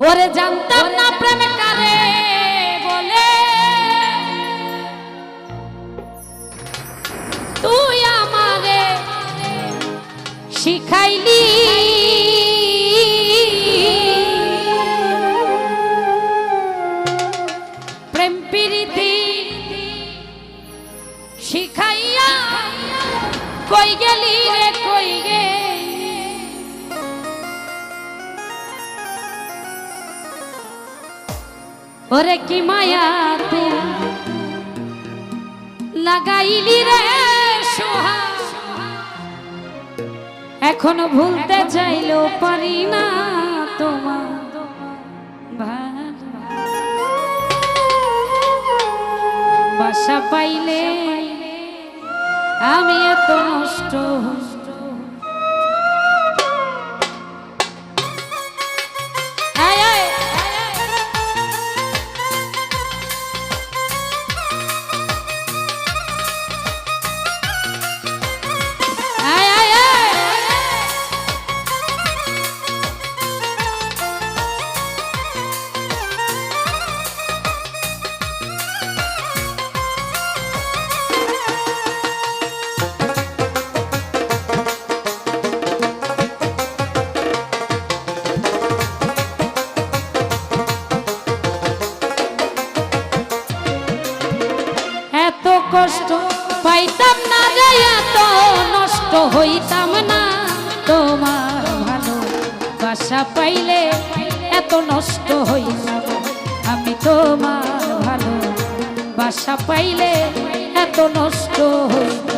ওরে জানতাম না প্রেম কারে। ওরে কি মায়াতে লাগাইলি রে সোহা এখনও ভুলতে চাইলেও পারি না তোমার ভালো। বাসা পাইলে আমি এত নষ্ট পাইতাম না যাইয়া এত নষ্ট হইতাম না। তোমার ভালো বাসা পাইলে এত নষ্ট হইতাম। আমি তোমার ভালো বাসা পাইলে এত নষ্ট হইতাম।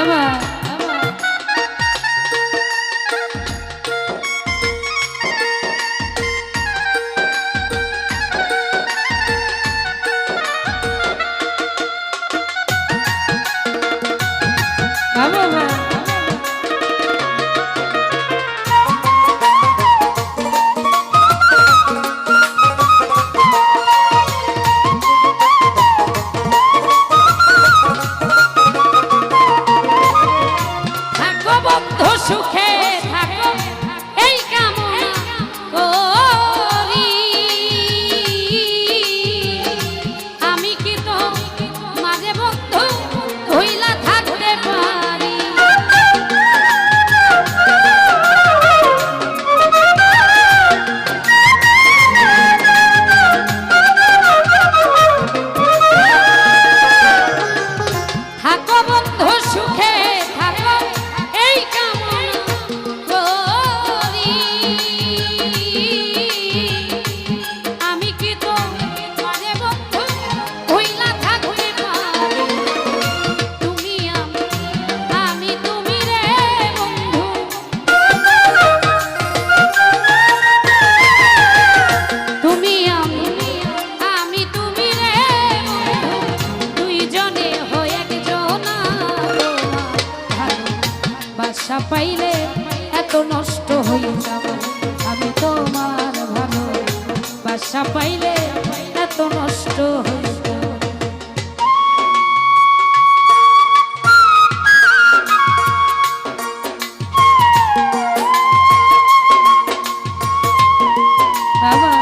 আবার আশা পাইলে এত নষ্ট বাবা।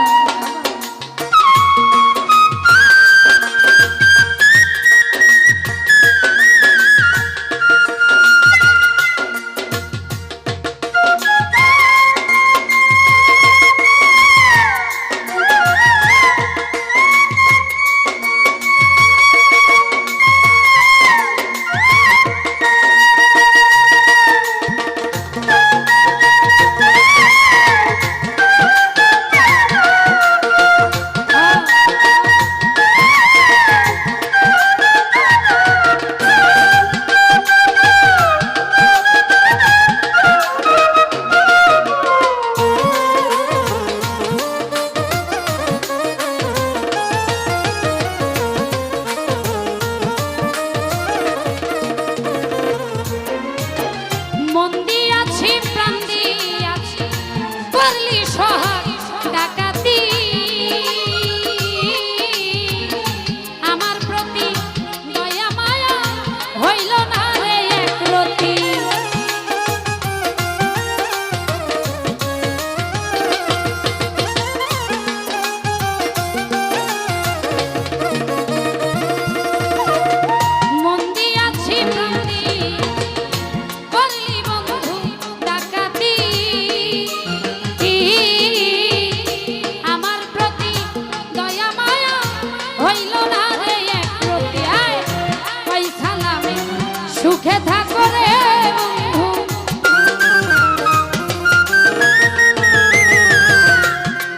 সুখে থাকো রে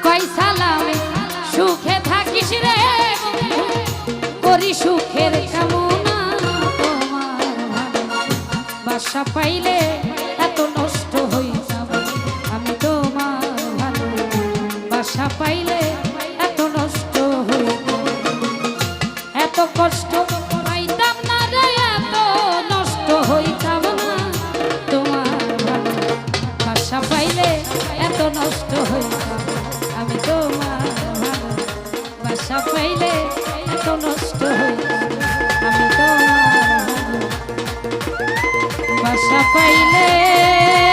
কই সালামে সুখে থাকিস রে করি সুখের কামনা তোমার বাসা পাইলে পাইলে